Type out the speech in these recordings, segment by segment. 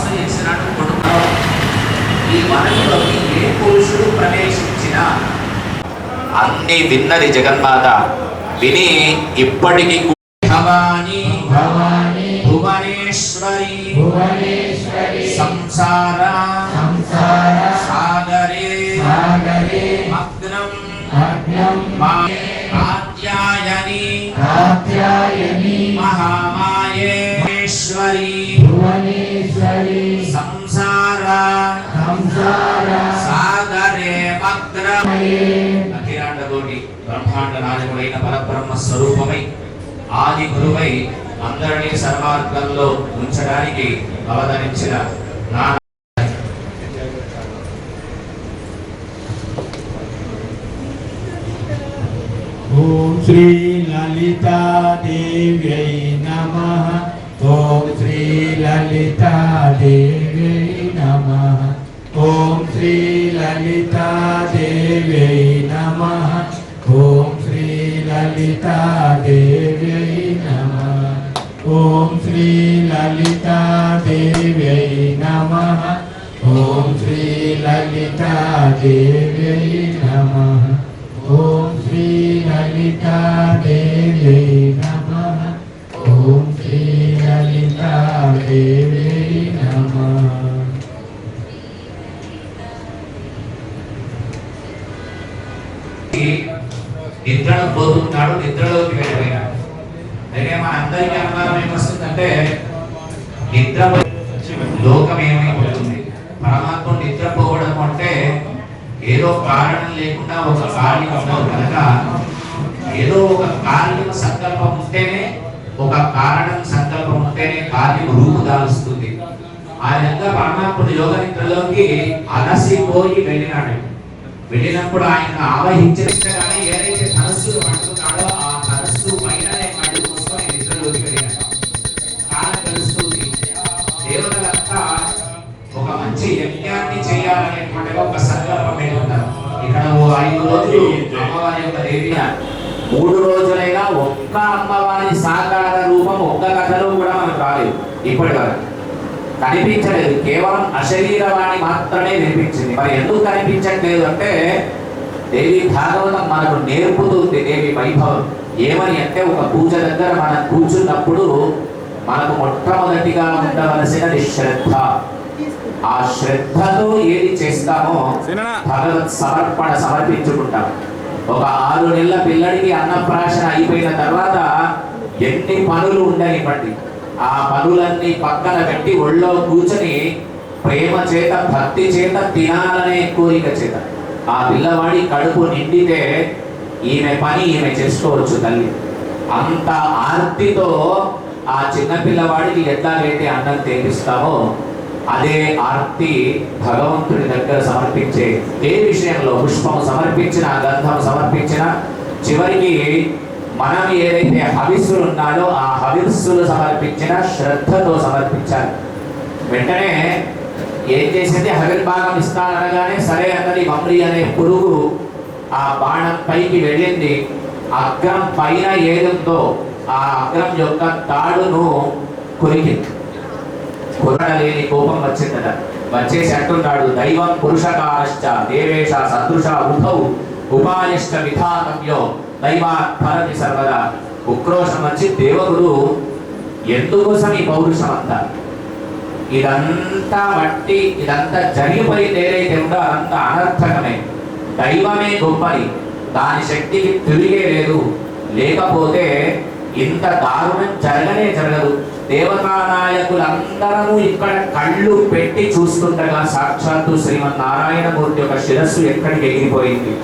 తపస్సు చేసినట్టు కొడుకు. ఈ వనంలోకి ఏ పురుషుడు ప్రవేశించినా అన్ని విన్నది జగన్మాత. విని ఇప్పటికి భవాని భవాని భువనేశ్వరి భువనేశ్వరి సంసార సంసార సాగరే మగ్నం కాత్యాయని కాత్యాయని మహామాయేశ్వరి భువనేశ్వరి సంసార సంసార సాగరే మగ్నం సాగరే అఖిలాండ కోటి బ్రహ్మాండ నాయకుడైన పరబ్రహ్మ స్వరూపమై ఆది గురువై అందరినీ సర్వార్థంలో ఉంచడానికి అవతరించిన నా ఓం శ్రీ లలితా దేవ్యై నమః ఓం ललिता देव्यै नमः ॐ श्री ललिता देव्यै नमः ॐ श्री ललिता देव्यै नमः ॐ श्री ललिता देव्यै नमः ॐ श्री ललिता देव्यै नमः ॐ श्री ललिता देव्यै నిద్రను పోతున్నాడు నిద్రలోకి వెళ్ళిపోయినాడు అయితే మన అందరికీ అనుమానం ఏమొస్తుందంటే నిద్ర లోకం ఏమైపోతుంది పరమాత్మ నిద్రపోవడం అంటే ఏదో కారణం లేకుండా ఒక కార్యం ఉండవు కనుక ఏదో ఒక కార్యం సంకల్పం ఉంటేనే ఒక కారణం సంకల్పం ఉంటేనే కార్యం రూపు దాల్చుతుంది ఆ విధంగా పరమాత్ముడు యోగ నిద్రలోకి అలసిపోయి వెళ్ళినాడు. వెళ్ళినప్పుడు ఆయన ఆవహించగానే ఏదైతే ధనస్సును పట్టుకున్నాడో ఆ ధనస్సు పైన కళ్ళు మూసుకొని నిద్రలోకి వెళ్ళినాడు కాలం తెలుస్తుంది దేవతలంతా ఒక మంచి యజ్ఞాన్ని చేయాలనేటువంటి ఒక సంకల్పం పెట్టుకుంటారు ఇక్కడ ఓ ఐదు రోజులు అమ్మవారి యొక్క దేవి మూడు రోజులైనా ఒక్క అమ్మవారి సాకార రూపం ఒక్క కథలో కూడా మనకు రాలేదు. ఇప్పటి వరకు. కనిపించలేదు. కేవలం అశరీరవాణి మాత్రమే వినిపించింది. మరి ఎందుకు కనిపించట్లేదు అంటే దేవి భాగవతం మనకు నేర్పుతుంది దేవి వైభవం. ఏమని అంటే ఒక పూజ దగ్గర మనం కూర్చున్నప్పుడు మనకు మొట్టమొదటిగా ఉండవలసినది శ్రద్ధ ఆ శ్రద్ధతో ఏది చేస్తామో భగవత్ సమర్పణ సమర్పించుకుంటాం. ఒక ఆరు నెలల పిల్లడికి అన్నప్రాశన అయిపోయిన తర్వాత ఎన్ని పనులు ఉండనివ్వండి. ఆ పనులన్నీ పక్కన పెట్టి ఒళ్ళో కూర్చొని ప్రేమ చేత భక్తి చేత తినాలనే కోరిక చేత. ఆ పిల్లవాడి కడుపు నిండితే ఈమె పని ఈమె చేసుకోవచ్చు తల్లి. అంత ఆర్తితో ఆ చిన్న పిల్లవాడికి లేటి అన్నం తెప్పిస్తామో అదే ఆర్తి భగవంతుడి దగ్గర సమర్పించే ఏ విషయంలో పుష్పం సమర్పించిన గంధం సమర్పించిన చివరికి మనం ఏదైతే హవిస్సులు ఉన్నాలో ఆ హవిస్సులు సమర్పించిన శ్రద్ధతో సమర్పించాలి. వెంటనే ఏం చేసింది? హవిర్భాగం ఇస్తాననగానే సరే అన్నది మమ్రి అనే పురుగు ఆ బాణం పైకి వెళ్ళింది. అగ్రం పైన ఏదుందో ఆ అగ్రం యొక్క తాడును కొరికింది. కొరడలేని కోపం వచ్చిందట. వచ్చేసి అంటున్నాడు దైవం పురుషకారశ్చ దేవేశ సదృశ ఉభౌ ఉపాయశ్చ విధాతవ్యో దైవాత్ సర్వదా. ఉక్రోషం వచ్చి దేవుడు ఎందుకోసం ఈ పౌరుషం అంతా ఇదంతా మట్టి ఇదంతా జరిగిపోయింది ఏదైతే ఉందో అదంతా అనర్థకమే. దైవమే గొప్పది. దాని శక్తికి తిరిగే లేదు. లేకపోతే ఇంత దారుణం జరగనే జరగదు. దేవతా నాయకులందరూ ఇక్కడ కళ్ళు పెట్టి చూస్తుండగా సాక్షాత్తు శ్రీమన్నారాయణమూర్తి యొక్క శిరస్సు ఎక్కడికి ఎగిరిపోయింది?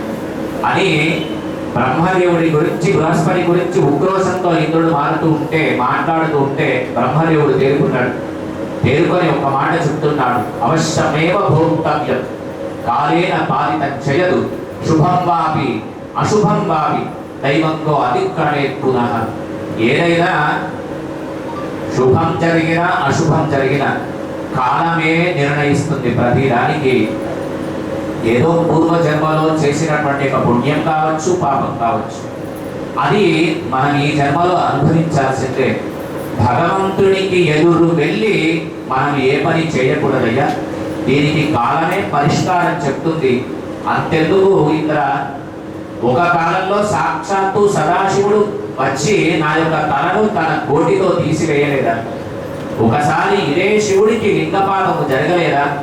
అని బ్రహ్మదేవుడి గురించి బృహస్పతి గురించి ఉక్రోషంతో ఇంద్రుడు మారుతూ ఉంటే మాట్లాడుతూ ఉంటే బ్రహ్మదేవుడు తేరుకున్నాడు. తేరుకొని ఒక మాట చెప్తున్నాడు. అవశ్యమేవ భోక్తవ్యం. కాలేన పాలితం చేయదు. శుభం వాపి అశుభం వాపి దైవంతో అతిక్రమే పునః ఏదైనా శుభం జరిగినా అశుభం జరిగినా కాలమే నిర్ణయిస్తుంది ప్రతి దానికి ఏదో పూర్వ జన్మలో చేసినటువంటి ఒక పుణ్యం కావచ్చు పాపం కావచ్చు. అది మనం ఈ జన్మలో అనుభవించాల్సిందే. భగవంతునికి ఎదురు వెళ్ళి మనం ఏ పని చేయకూడదయ్యా? దీనికి కాలమే పరిష్కారం చెప్తుంది. అంతెందుకు ఇక్కడ ఒక కాలంలో సాక్షాత్తు సదాశివుడు వచ్చి నా యొక్క తలను తన కోటితో తీసివేయలేదా? ఒకసారి ఇదే శివుడికి లింగపాదము జరగలేదా?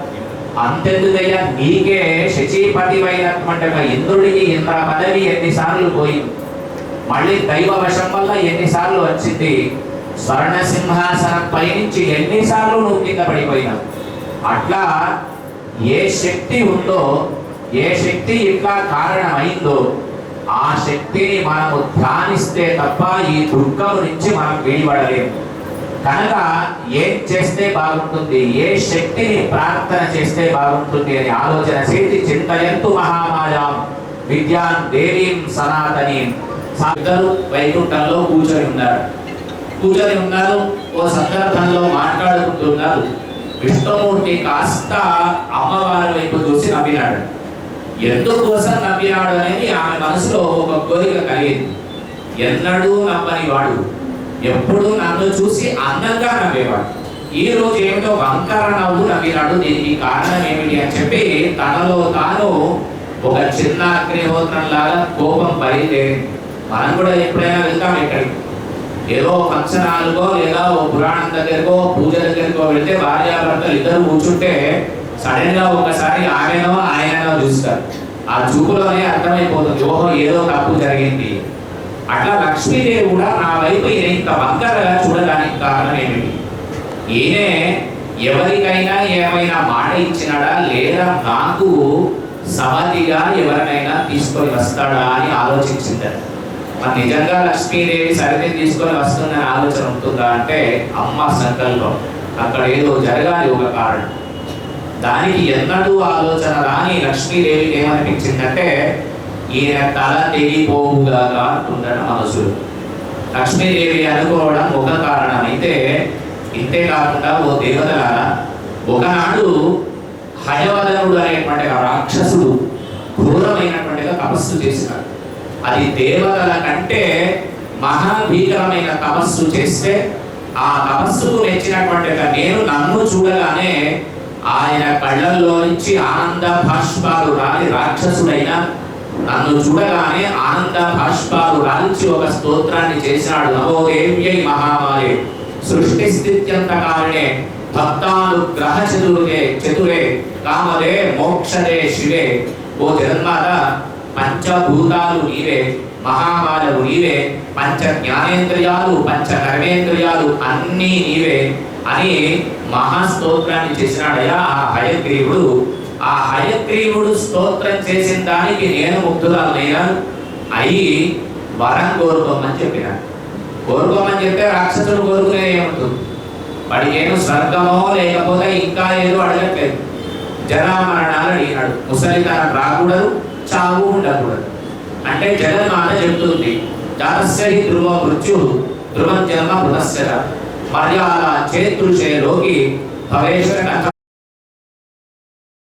అంతెందుకయ్యా? నీకే శచీపతివైనటువంటి ఒక ఇంద్రుడికి ఇంద్ర పదవి ఎన్నిసార్లు పోయింది. మళ్ళీ దైవ వశం వల్ల ఎన్నిసార్లు వచ్చింది? స్వర్ణ సింహాసనం పైనుంచి ఎన్నిసార్లు నువ్వు కింద పడిపోయినావు? అట్లా ఏ శక్తి ఉందో ఏ శక్తి ఇట్లా కారణమైందో ఆ శక్తిని మనము ధ్యానిస్తే తప్ప ఈ దుఃఖము నుంచి మనం విడిపడలేము. కనుక ఏం చేస్తే బాగుంటుంది? ఏ శక్తిని ప్రార్థన చేస్తే బాగుంటుంది అని ఆలోచన చేసి చింతయంతు మహామాయాం విద్యాం దేవీం సనాతనీం. ఇద్దరు వైకుంఠంలో కూర్చొని ఉన్నారు. కూర్చొని ఉన్నారు ఓ సందర్భంలో మాట్లాడుకుంటున్నారు. విష్ణుమూర్తి కాస్త అమ్మవారి వైపు చూసి నవ్వినాడు. ఎందుకోసం నవ్వినాడు అనేది ఆమె మనసులో ఒక కోరిక కలిగింది. ఎన్నడూ నమ్మని వాడు. ఎప్పుడు నన్ను చూసి అందంగా నవ్వేవాడు. ఈ రోజు ఏమిటో వంకర నవ్వు నవ్వినాడు. దీనికి కారణం ఏమిటి అని చెప్పి తనలో తాను ఒక చిన్న అగ్నిహోత్రం లాగా కోపం బయలుదేరింది. మనం కూడా ఎప్పుడైనా వెళ్తాం ఇక్కడికి. ఏదో ఫంక్షన్ హాల్కో లేదా ఓ పురాణం దగ్గరకో పూజ దగ్గరకో వెళ్తే భార్యాభర్తలు ఇద్దరు కూర్చుంటే సడన్గా ఒకసారి ఆమెనో ఆయననో చూస్తారు. ఆ చూపులోనే అర్థమైపోతుంది. ఓహో ఏదో తప్పు జరిగింది. అట్లా లక్ష్మీదేవి కూడా నా వైపు ఇంత వంకరగా చూడడానికి కారణం ఏమిటి? ఈయనే ఎవరికైనా ఏమైనా మాట ఇచ్చినాడా? లేదా నాకు సమతిగా ఎవరినైనా తీసుకొని వస్తాడా అని ఆలోచించిందట మరి నిజంగా లక్ష్మీదేవి సరిని తీసుకొని వస్తుందని ఆలోచన ఉంటుందా అంటే అమ్మ సంకల్పం. అక్కడ ఏదో జరగాలి ఒక కారణం. దానికి ఎన్నడూ ఆలోచన రాని లక్ష్మీదేవికి ఏమనిపించిందంటే ఈయన తల తెగిపోవుగా అంటుందట మనసులు. లక్ష్మీదేవి అనుకోవడం ఒక కారణం. అయితే ఇంతే కాకుండా ఓ దేవతలారా ఒకనాడు హయవదనుడు అనేటువంటి రాక్షసుడు ఘోరమైనటువంటిగా తపస్సు చేసినాడు అది దేవతల కంటే మహాభీకరమైన తపస్సు చేస్తే ఆ తపస్సుకు మెచ్చినటువంటి నేను నన్ను చూడగానే ఆయన కళ్ళల్లో నుంచి ఆనంద భాష్పాలు రాని రాక్షసుడైన నన్ను చూడగానే ఆనంద భాష్పాలు రాల్చి ఒక స్తోత్రాన్ని చేసినాడు నమో మహామారి మహామాయే సృష్టి స్థిత్యంతకారణే భక్తానుగ్రహ చతురే చతురే కామదే మోక్షదే శివే. ఓ జగన్మాత పంచభూతాలు నీవే మహామాయవు నీవే పంచ జ్ఞానేంద్రియాలు పంచ కర్మేంద్రియాలు అన్నీ నీవే అని మహాస్తోత్రాన్ని చేసినాడయ్యా ఆ హయగ్రీవుడు ఆ హయగ్రీవుడు స్తోత్రం చేసిన దానికి నేను ముగ్ధురాలయ్యాను అయి వరం కోరుకోమని చెప్పిన కోరుకోమని చెప్తే రాక్షసుడు కోరుకునే ఏముంటుంది వాడికి ఏమో స్వర్గమో లేకపోతే ఇంకా ఏదో అడగట్లేదు. జనమరణాలు అడిగినాడు. ముసలితనం రాకూడదు చావు ఉండకూడదు. అంటే జగన్మాత చెప్తుంది చెబుతుంది హి ధ్రువ మృత్యు ధ్రువం జన్మ పునశ్చర మర్యాద చేతృషే లోకి భవేశ్వర